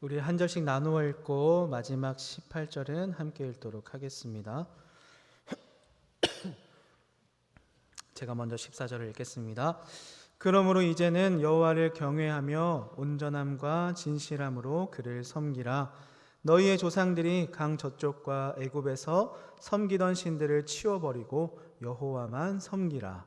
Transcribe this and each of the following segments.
우리 한 절씩 나누어 읽고 마지막 18절은 함께 읽도록 하겠습니다. 제가 먼저 14절을 읽겠습니다. 그러므로 이제는 여호와를 경외하며 온전함과 진실함으로 그를 섬기라. 너희의 조상들이 강 저쪽과 애굽에서 섬기던 신들을 치워버리고 여호와만 섬기라.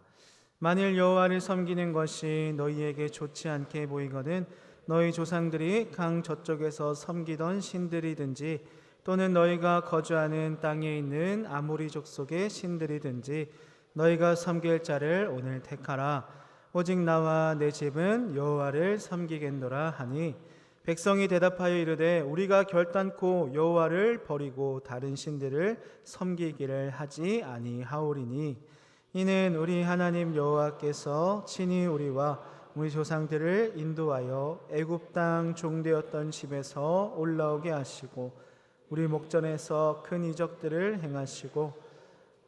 만일 여호와를 섬기는 것이 너희에게 좋지 않게 보이거든 너희 조상들이 강 저쪽에서 섬기던 신들이든지 또는 너희가 거주하는 땅에 있는 아모리 족 속의 신들이든지 너희가 섬길 자를 오늘 택하라. 오직 나와 내 집은 여호와를 섬기겠노라 하니 백성이 대답하여 이르되 우리가 결단코 여호와를 버리고 다른 신들을 섬기기를 하지 아니하오리니 이는 우리 하나님 여호와께서 친히 우리와 우리 조상들을 인도하여 애굽 땅 종되었던 집에서 올라오게 하시고 우리 목전에서 큰 이적들을 행하시고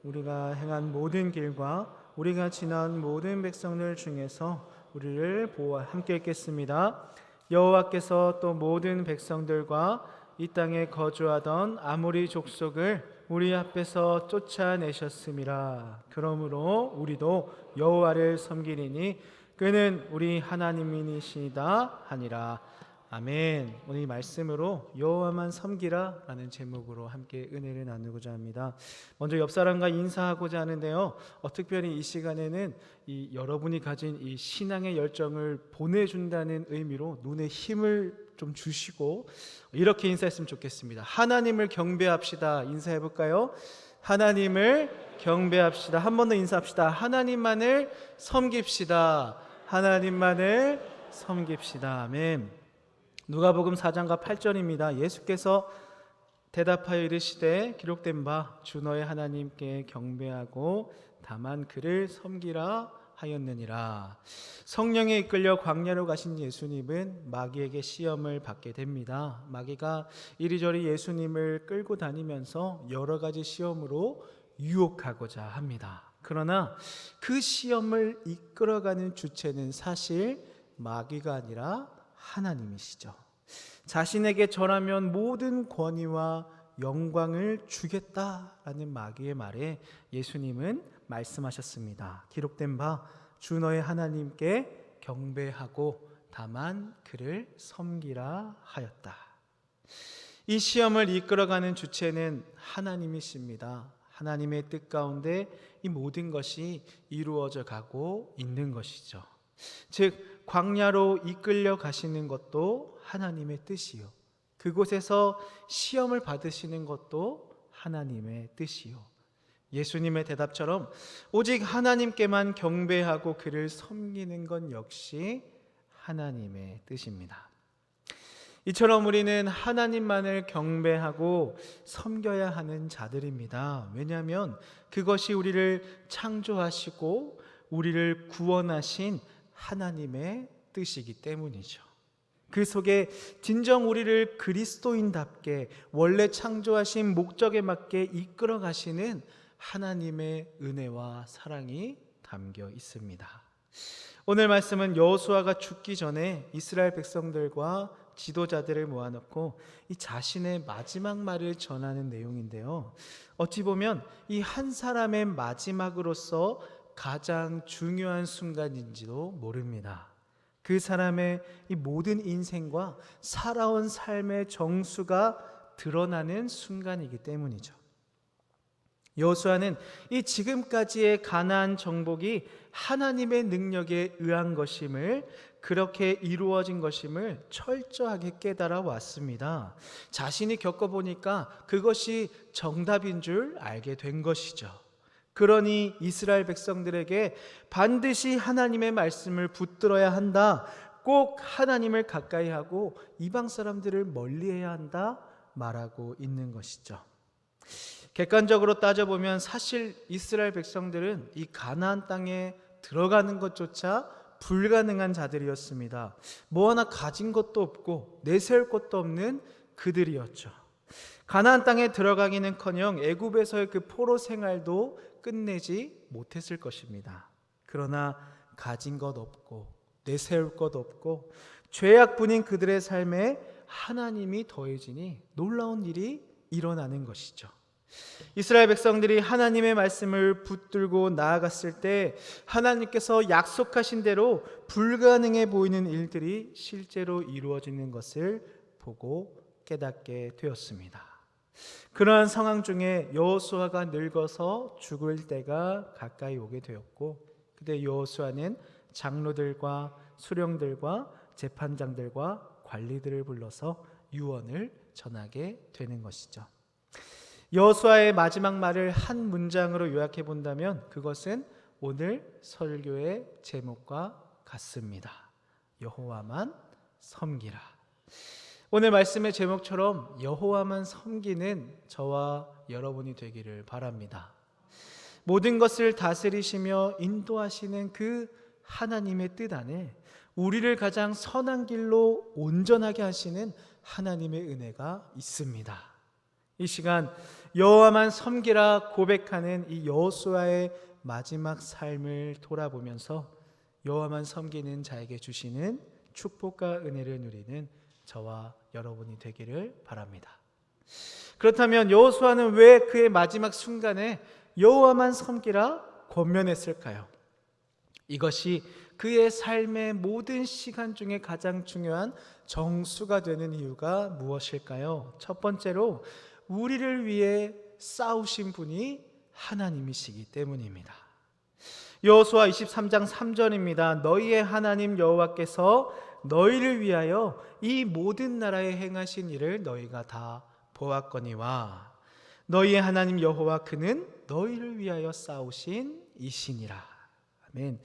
우리가 행한 모든 길과 우리가 지난 모든 백성들 중에서 우리를 보아 함께 읽겠습니다. 여호와께서 또 모든 백성들과 이 땅에 거주하던 아모리 족속을 우리 앞에서 쫓아내셨음이라. 그러므로 우리도 여호와를 섬기리니 그는 우리 하나님이시다 하니라. 아멘. 오늘 이 말씀으로 여호와만 섬기라라는 제목으로 함께 은혜를 나누고자 합니다. 먼저 옆 사람과 인사하고자 하는데요. 어, 특별히 이 시간에는 이 여러분이 가진 이 신앙의 열정을 보내준다는 의미로 눈에 힘을 좀 주시고 이렇게 인사했으면 좋겠습니다. 하나님을 경배합시다. 인사해 볼까요? 하나님을 경배합시다. 한 번 더 인사합시다. 하나님만을 섬깁시다. 하나님만을 섬깁시다. 아멘. 누가복음 4장과 8절입니다. 예수께서 대답하여 이르시되 기록된 바 주 너의 하나님께 경배하고 다만 그를 섬기라 하였느니라. 성령에 이끌려 광야로 가신 예수님은 마귀에게 시험을 받게 됩니다. 마귀가 이리저리 예수님을 끌고 다니면서 여러 가지 시험으로 유혹하고자 합니다. 그러나 그 시험을 이끌어가는 주체는 사실 마귀가 아니라 하나님이시죠. 자신에게 절하면 모든 권위와 영광을 주겠다라는 마귀의 말에 예수님은 말씀하셨습니다. 기록된 바 주 너의 하나님께 경배하고 다만 그를 섬기라 하였다. 이 시험을 이끌어가는 주체는 하나님이십니다. 하나님의 뜻 가운데 이 모든 것이 이루어져 가고 있는 것이죠. 즉 광야로 이끌려 가시는 것도 하나님의 뜻이요. 그곳에서 시험을 받으시는 것도 하나님의 뜻이요. 예수님의 대답처럼 오직 하나님께만 경배하고 그를 섬기는 것 역시 하나님의 뜻입니다. 이처럼 우리는 하나님만을 경배하고 섬겨야 하는 자들입니다. 왜냐하면 그것이 우리를 창조하시고 우리를 구원하신 하나님의 뜻이기 때문이죠. 그 속에 진정 우리를 그리스도인답게 원래 창조하신 목적에 맞게 이끌어 가시는 하나님의 은혜와 사랑이 담겨 있습니다. 오늘 말씀은 여호수아가 죽기 전에 이스라엘 백성들과 지도자들을 모아놓고 이 자신의 마지막 말을 전하는 내용인데요. 어찌 보면 이 한 사람의 마지막으로서 가장 중요한 순간인지도 모릅니다. 그 사람의 이 모든 인생과 살아온 삶의 정수가 드러나는 순간이기 때문이죠. 여호수아는 이 지금까지의 가나안 정복이 하나님의 능력에 의한 것임을 그렇게 이루어진 것임을 철저하게 깨달아 왔습니다. 자신이 겪어보니까 그것이 정답인 줄 알게 된 것이죠. 그러니 이스라엘 백성들에게 반드시 하나님의 말씀을 붙들어야 한다. 꼭 하나님을 가까이 하고 이방 사람들을 멀리 해야 한다. 말하고 있는 것이죠. 객관적으로 따져보면 사실 이스라엘 백성들은 이 가나안 땅에 들어가는 것조차 불가능한 자들이었습니다. 뭐 하나 가진 것도 없고 내세울 것도 없는 그들이었죠. 가나안 땅에 들어가기는커녕 애굽에서의 그 포로 생활도 끝내지 못했을 것입니다. 그러나 가진 것 없고 내세울 것 없고 죄악뿐인 그들의 삶에 하나님이 더해지니 놀라운 일이 일어나는 것이죠. 이스라엘 백성들이 하나님의 말씀을 붙들고 나아갔을 때 하나님께서 약속하신 대로 불가능해 보이는 일들이 실제로 이루어지는 것을 보고 깨닫게 되었습니다. 그러한 상황 중에 여호수아가 늙어서 죽을 때가 가까이 오게 되었고 그때 여호수아는 장로들과 수령들과 재판장들과 관리들을 불러서 유언을 전하게 되는 것이죠. 여호수아의 마지막 말을 한 문장으로 요약해 본다면 그것은 오늘 설교의 제목과 같습니다. 여호와만 섬기라. 오늘 말씀의 제목처럼 여호와만 섬기는 저와 여러분이 되기를 바랍니다. 모든 것을 다스리시며 인도하시는 그 하나님의 뜻 안에 우리를 가장 선한 길로 온전하게 하시는 하나님의 은혜가 있습니다. 이 시간 여호와만 섬기라 고백하는 이 여호수아의 마지막 삶을 돌아보면서 여호와만 섬기는 자에게 주시는 축복과 은혜를 누리는 저와 여러분이 되기를 바랍니다. 그렇다면 여호수아는 왜 그의 마지막 순간에 여호와만 섬기라 권면했을까요? 이것이 그의 삶의 모든 시간 중에 가장 중요한 정수가 되는 이유가 무엇일까요? 첫 번째로 우리를 위해 싸우신 분이 하나님이시기 때문입니다. 여호수아 23장 3절입니다. 너희의 하나님 여호와께서 너희를 위하여 이 모든 나라에 행하신 일을 너희가 다 보았거니와 너희의 하나님 여호와 그는 너희를 위하여 싸우신 이신이라. 아멘.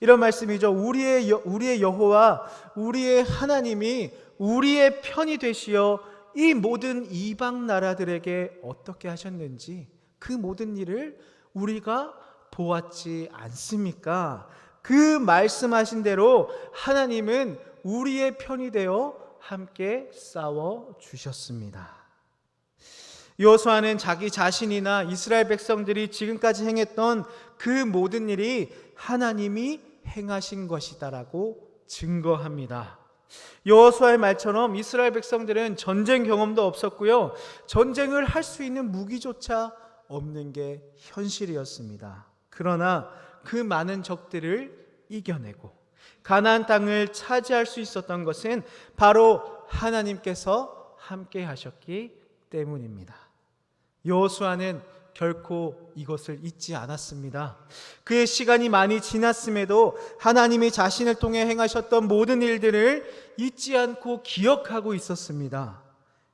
이런 말씀이죠. 우리의 여, 우리의 여호와 우리의 하나님이 우리의 편이 되시어 이 모든 이방 나라들에게 어떻게 하셨는지 그 모든 일을 우리가 보았지 않습니까? 그 말씀하신 대로 하나님은 우리의 편이 되어 함께 싸워 주셨습니다. 여호수아는 자기 자신이나 이스라엘 백성들이 지금까지 행했던 그 모든 일이 하나님이 행하신 것이다라고 증거합니다. 여호수아의 말처럼 이스라엘 백성들은 전쟁 경험도 없었고요. 전쟁을 할 수 있는 무기조차 없는 게 현실이었습니다. 그러나 그 많은 적들을 이겨내고 가나안 땅을 차지할 수 있었던 것은 바로 하나님께서 함께 하셨기 때문입니다. 여호수아는 결코 이것을 잊지 않았습니다. 그의 시간이 많이 지났음에도 하나님이 자신을 통해 행하셨던 모든 일들을 잊지 않고 기억하고 있었습니다.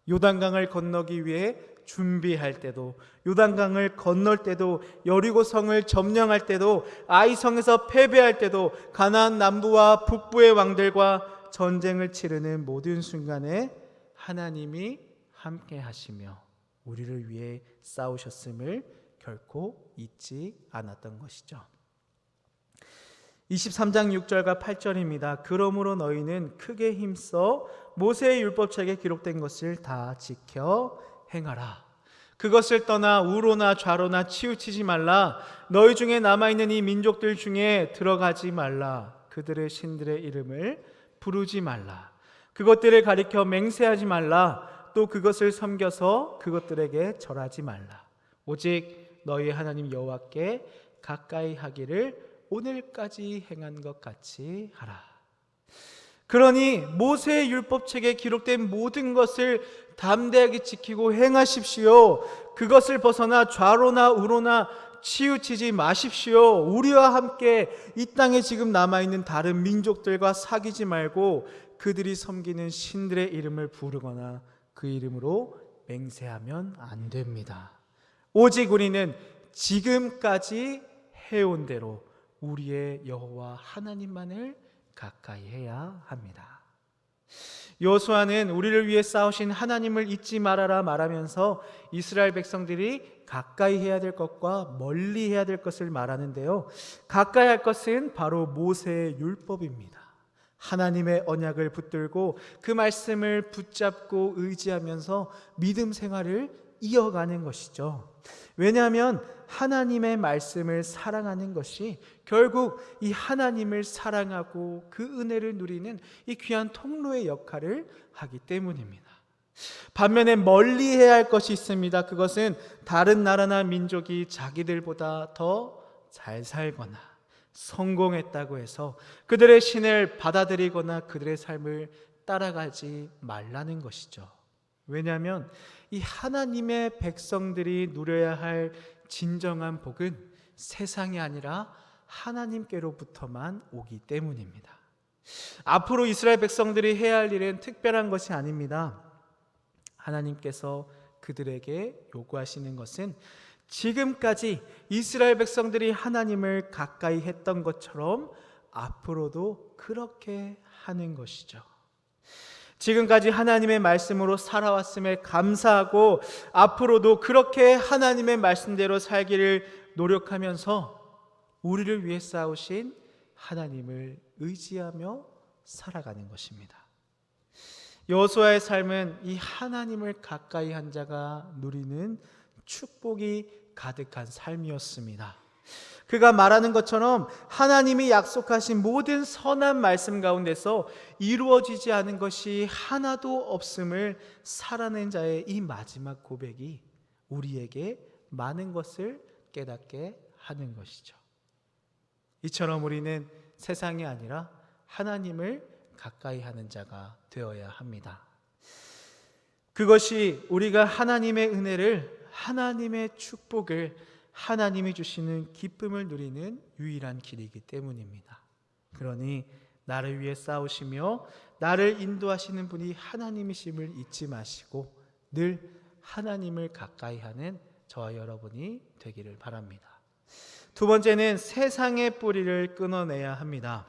요단강을 건너기 위해 준비할 때도 요단강을 건널 때도 여리고 성을 점령할 때도 아이 성에서 패배할 때도 가나안 남부와 북부의 왕들과 전쟁을 치르는 모든 순간에 하나님이 함께 하시며 우리를 위해 싸우셨음을 결코 잊지 않았던 것이죠. 23장 6절과 8절입니다. 그러므로 너희는 크게 힘써 모세의 율법책에 기록된 것을 다 지켜 행하라. 그것을 떠나 우로나 좌로나 치우치지 말라. 너희 중에 남아 있는 이 민족들 중에 들어가지 말라. 그들의 신들의 이름을 부르지 말라. 그것들을 가리켜 맹세하지 말라. 또 그것을 섬겨서 그것들에게 절하지 말라. 오직 너희 하나님 여호와께 가까이 하기를 오늘까지 행한 것 같이 하라. 그러니 모세의 율법책에 기록된 모든 것을 담대하게 지키고 행하십시오. 그것을 벗어나 좌로나 우로나 치우치지 마십시오. 우리와 함께 이 땅에 지금 남아 있는 다른 민족들과 사귀지 말고 그들이 섬기는 신들의 이름을 부르거나 그 이름으로 맹세하면 안 됩니다. 오직 우리는 지금까지 해온 대로 우리의 여호와 하나님만을 가까이 해야 합니다. 여호수아는 우리를 위해 싸우신 하나님을 잊지 말아라 말하면서 이스라엘 백성들이 가까이 해야 될 것과 멀리 해야 될 것을 말하는데요. 가까이 할 것은 바로 모세의 율법입니다. 하나님의 언약을 붙들고 그 말씀을 붙잡고 의지하면서 믿음 생활을 이어가는 것이죠. 왜냐하면 하나님의 말씀을 사랑하는 것이 결국 이 하나님을 사랑하고 그 은혜를 누리는 이 귀한 통로의 역할을 하기 때문입니다. 반면에 멀리 해야 할 것이 있습니다. 그것은 다른 나라나 민족이 자기들보다 더 잘 살거나 성공했다고 해서 그들의 신을 받아들이거나 그들의 삶을 따라가지 말라는 것이죠. 왜냐하면 이 하나님의 백성들이 누려야 할 진정한 복은 세상이 아니라 하나님께로부터만 오기 때문입니다. 앞으로 이스라엘 백성들이 해야 할 일은 특별한 것이 아닙니다. 하나님께서 그들에게 요구하시는 것은 지금까지 이스라엘 백성들이 하나님을 가까이 했던 것처럼 앞으로도 그렇게 하는 것이죠. 지금까지 하나님의 말씀으로 살아왔음에 감사하고 앞으로도 그렇게 하나님의 말씀대로 살기를 노력하면서 우리를 위해 싸우신 하나님을 의지하며 살아가는 것입니다. 여호수아의 삶은 이 하나님을 가까이 한 자가 누리는 축복이 가득한 삶이었습니다. 그가 말하는 것처럼 하나님이 약속하신 모든 선한 말씀 가운데서 이루어지지 않은 것이 하나도 없음을 살아낸 자의 이 마지막 고백이 우리에게 많은 것을 깨닫게 하는 것이죠. 이처럼 우리는 세상이 아니라 하나님을 가까이 하는 자가 되어야 합니다. 그것이 우리가 하나님의 은혜를 하나님의 축복을 하나님이 주시는 기쁨을 누리는 유일한 길이기 때문입니다. 그러니 나를 위해 싸우시며 나를 인도하시는 분이 하나님이심을 잊지 마시고 늘 하나님을 가까이 하는 저와 여러분이 되기를 바랍니다. 두 번째는 세상의 뿌리를 끊어내야 합니다.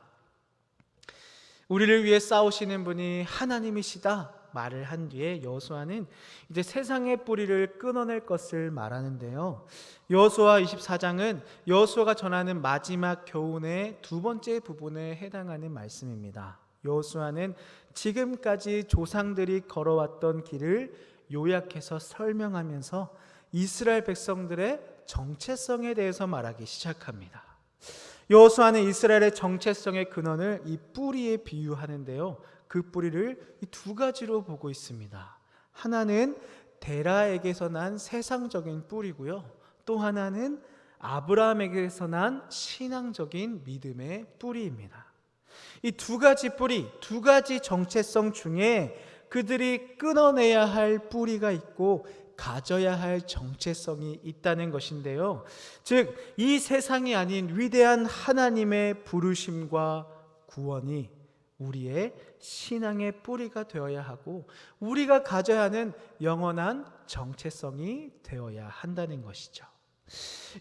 우리를 위해 싸우시는 분이 하나님이시다 말을 한 뒤에 여호수아는 이제 세상의 뿌리를 끊어낼 것을 말하는데요. 여호수아 24장은 여호수아가 전하는 마지막 교훈의 두 번째 부분에 해당하는 말씀입니다. 여호수아는 지금까지 조상들이 걸어왔던 길을 요약해서 설명하면서 이스라엘 백성들의 정체성에 대해서 말하기 시작합니다. 여호수아는 이스라엘의 정체성의 근원을 이 뿌리에 비유하는데요. 그 뿌리를 두 가지로 보고 있습니다. 하나는 데라에게서 난 세상적인 뿌리고요. 또 하나는 아브라함에게서 난 신앙적인 믿음의 뿌리입니다. 이 두 가지 뿌리, 두 가지 정체성 중에 그들이 끊어내야 할 뿌리가 있고 가져야 할 정체성이 있다는 것인데요. 즉, 이 세상이 아닌 위대한 하나님의 부르심과 구원이 우리의 신앙의 뿌리가 되어야 하고 우리가 가져야 하는 영원한 정체성이 되어야 한다는 것이죠.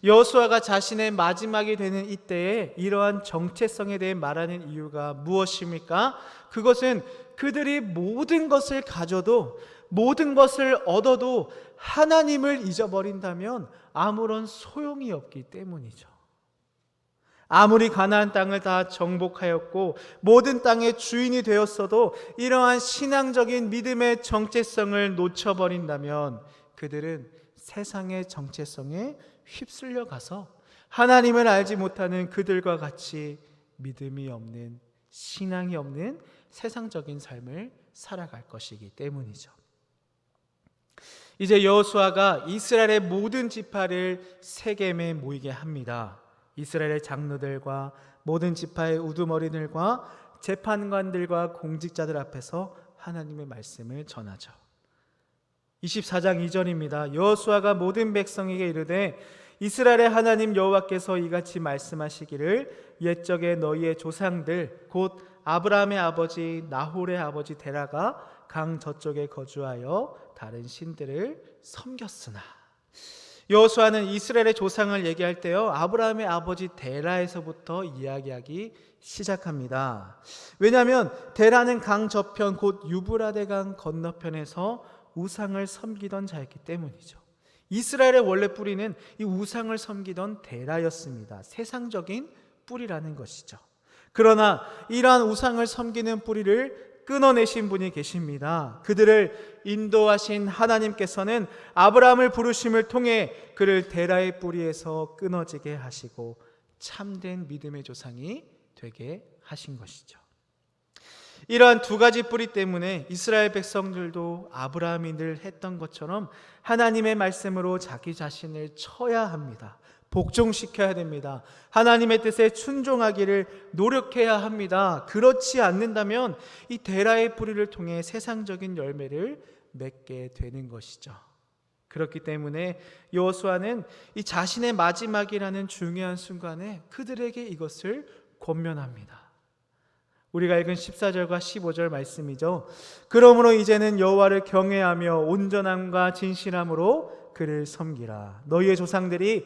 여수아가 자신의 마지막이 되는 이때에 이러한 정체성에 대해 말하는 이유가 무엇입니까? 그것은 그들이 모든 것을 가져도 모든 것을 얻어도 하나님을 잊어버린다면 아무런 소용이 없기 때문이죠. 아무리 가나안 땅을 다 정복하였고 모든 땅의 주인이 되었어도 이러한 신앙적인 믿음의 정체성을 놓쳐버린다면 그들은 세상의 정체성에 휩쓸려 가서 하나님을 알지 못하는 그들과 같이 믿음이 없는 신앙이 없는 세상적인 삶을 살아갈 것이기 때문이죠. 이제 여호수아가 이스라엘의 모든 지파를 세겜에 모이게 합니다. 이스라엘의 장로들과 모든 지파의 우두머리들과 재판관들과 공직자들 앞에서 하나님의 말씀을 전하죠. 24장 2절입니다. 여호수아가 모든 백성에게 이르되 이스라엘의 하나님 여호와께서 이같이 말씀하시기를 옛적에 너희의 조상들 곧 아브라함의 아버지 나홀의 아버지 데라가 강 저쪽에 거주하여 다른 신들을 섬겼으나 여호수아는 이스라엘의 조상을 얘기할 때요 아브라함의 아버지 데라에서부터 이야기하기 시작합니다. 왜냐하면 데라는 강 저편 곧 유브라데 강 건너편에서 우상을 섬기던 자였기 때문이죠. 이스라엘의 원래 뿌리는 이 우상을 섬기던 데라였습니다. 세상적인 뿌리라는 것이죠. 그러나 이러한 우상을 섬기는 뿌리를 끊어내신 분이 계십니다. 그들을 인도하신 하나님께서는 아브라함을 부르심을 통해 그를 데라의 뿌리에서 끊어지게 하시고 참된 믿음의 조상이 되게 하신 것이죠. 이러한 두 가지 뿌리 때문에 이스라엘 백성들도 아브라함이 늘 했던 것처럼 하나님의 말씀으로 자기 자신을 쳐야 합니다. 복종시켜야 됩니다. 하나님의 뜻에 순종하기를 노력해야 합니다. 그렇지 않는다면 이 데라의 뿌리를 통해 세상적인 열매를 맺게 되는 것이죠. 그렇기 때문에 여호수아는 이 자신의 마지막이라는 중요한 순간에 그들에게 이것을 권면합니다. 우리가 읽은 14절과 15절 말씀이죠. 그러므로 이제는 여호와를 경외하며 온전함과 진실함으로 그를 섬기라. 너희의 조상들이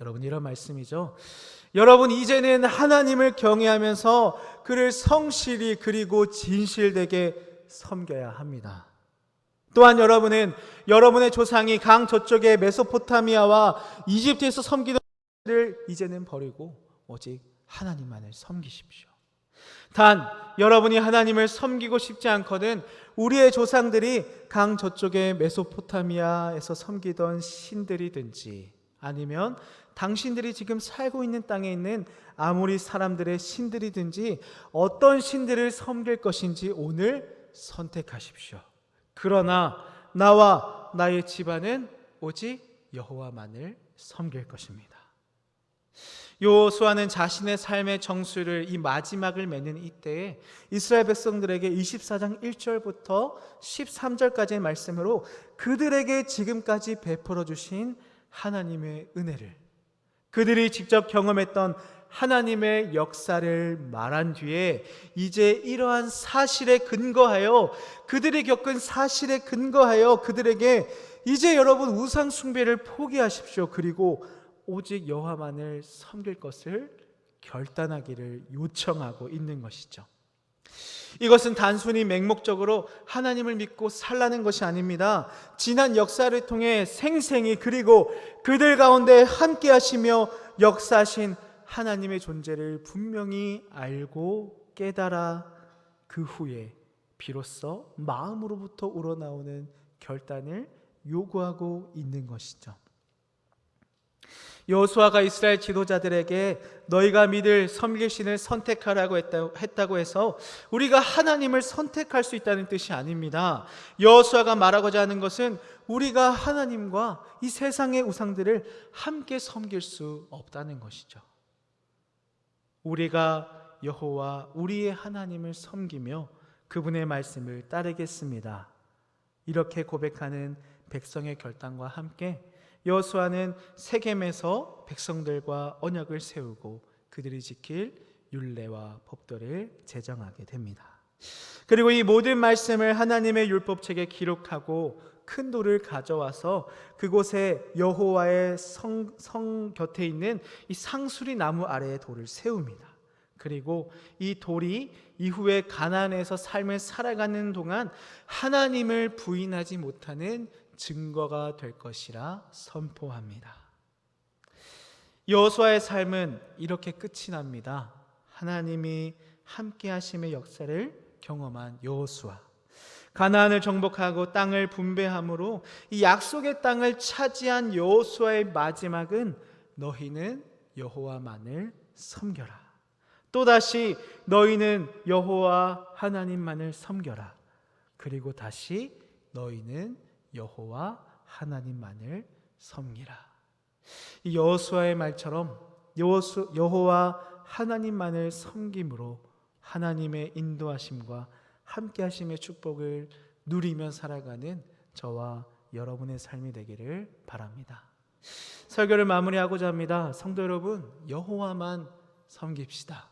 여러분 이런 말씀이죠. 여러분 이제는 하나님을 경외하면서 그를 성실히 그리고 진실되게 섬겨야 합니다. 또한 여러분은 여러분의 조상이 강 저쪽의 메소포타미아와 이집트에서 섬기던 를 이제는 버리고 오직 하나님만을 섬기십시오. 단 여러분이 하나님을 섬기고 싶지 않거든 우리의 조상들이 강 저쪽의 메소포타미아에서 섬기던 신들이든지 아니면 당신들이 지금 살고 있는 땅에 있는 아무리 사람들의 신들이든지 어떤 신들을 섬길 것인지 오늘 선택하십시오. 그러나 나와 나의 집안은 오직 여호와만을 섬길 것입니다. 요수아는 자신의 삶의 정수를 이 마지막을 맺는 이때에 이스라엘 백성들에게 24장 1절부터 13절까지의 말씀으로 그들에게 지금까지 베풀어 주신 하나님의 은혜를 그들이 직접 경험했던 하나님의 역사를 말한 뒤에 이제 이러한 사실에 근거하여 그들이 겪은 사실에 근거하여 그들에게 이제 여러분 우상 숭배를 포기하십시오. 그리고 오직 여호와만을 섬길 것을 결단하기를 요청하고 있는 것이죠. 이것은 단순히 맹목적으로 하나님을 믿고 살라는 것이 아닙니다. 지난 역사를 통해 생생히 그리고 그들 가운데 함께 하시며 역사하신 하나님의 존재를 분명히 알고 깨달아 그 후에 비로소 마음으로부터 우러나오는 결단을 요구하고 있는 것이죠. 여호수아가 이스라엘 지도자들에게 너희가 믿을 섬길 신을 선택하라고 했다고 해서 우리가 하나님을 선택할 수 있다는 뜻이 아닙니다. 여호수아가 말하고자 하는 것은 우리가 하나님과 이 세상의 우상들을 함께 섬길 수 없다는 것이죠. 우리가 여호와 우리의 하나님을 섬기며 그분의 말씀을 따르겠습니다. 이렇게 고백하는 백성의 결단과 함께 여호수아는 세겜에서 백성들과 언약을 세우고 그들이 지킬 율례와 법도를 제정하게 됩니다. 그리고 이 모든 말씀을 하나님의 율법책에 기록하고 큰 돌을 가져와서 그곳에 여호와의 성, 성 곁에 있는 이 상수리 나무 아래에 돌을 세웁니다. 그리고 이 돌이 이후에 가나안에서 삶을 살아가는 동안 하나님을 부인하지 못하는 증거가 될 것이라 선포합니다. 여호수아의 삶은 이렇게 끝이 납니다. 하나님이 함께 하심의 역사를 경험한 여호수아. 가나안을 정복하고 땅을 분배함으로 이 약속의 땅을 차지한 여호수아의 마지막은 너희는 여호와만을 섬겨라. 또다시 너희는 여호와 하나님만을 섬겨라. 그리고 다시 너희는 여호와 하나님만을 섬기라. 이 여호수아의 말처럼 여호수, 여호와 하나님만을 섬김으로 하나님의 인도하심과 함께 하심의 축복을 누리며 살아가는 저와 여러분의 삶이 되기를 바랍니다. 설교를 마무리하고자 합니다. 성도 여러분, 여호와만 섬깁시다.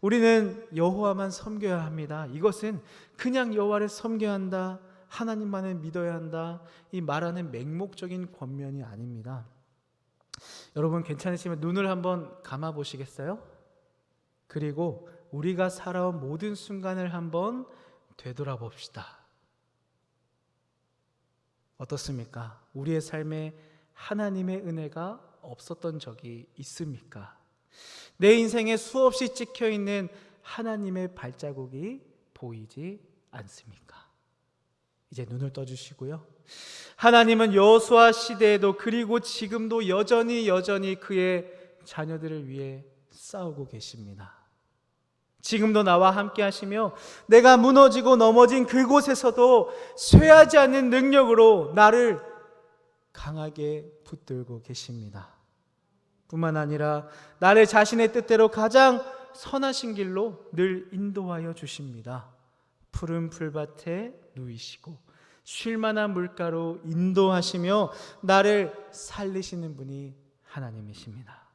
우리는 여호와만 섬겨야 합니다. 이것은 그냥 여호와를 섬겨야 한다. 하나님만을 믿어야 한다. 이 말하는 맹목적인 권면이 아닙니다. 여러분 괜찮으시면 눈을 한번 감아 보시겠어요? 그리고 우리가 살아온 모든 순간을 한번 되돌아봅시다. 어떻습니까? 우리의 삶에 하나님의 은혜가 없었던 적이 있습니까? 내 인생에 수없이 찍혀 있는 하나님의 발자국이 보이지 않습니까? 이제 눈을 떠 주시고요. 하나님은 여호수아 시대에도 그리고 지금도 여전히 여전히 그의 자녀들을 위해 싸우고 계십니다. 지금도 나와 함께 하시며 내가 무너지고 넘어진 그곳에서도 쇠하지 않는 능력으로 나를 강하게 붙들고 계십니다. 뿐만 아니라 나를 자신의 뜻대로 가장 선하신 길로 늘 인도하여 주십니다. 푸른 풀밭에 누이시고 쉴 만한 물가로 인도하시며 나를 살리시는 분이 하나님이십니다.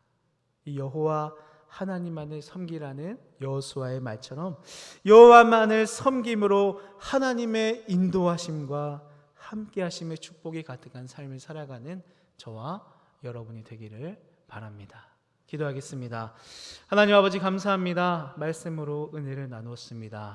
이 여호와 하나님만을 섬기라는 여호수아의 말처럼 여호와만을 섬김으로 하나님의 인도하심과 함께하심의 축복이 가득한 삶을 살아가는 저와 여러분이 되기를 바랍니다. 기도하겠습니다. 하나님 아버지 감사합니다. 말씀으로 은혜를 나누었습니다.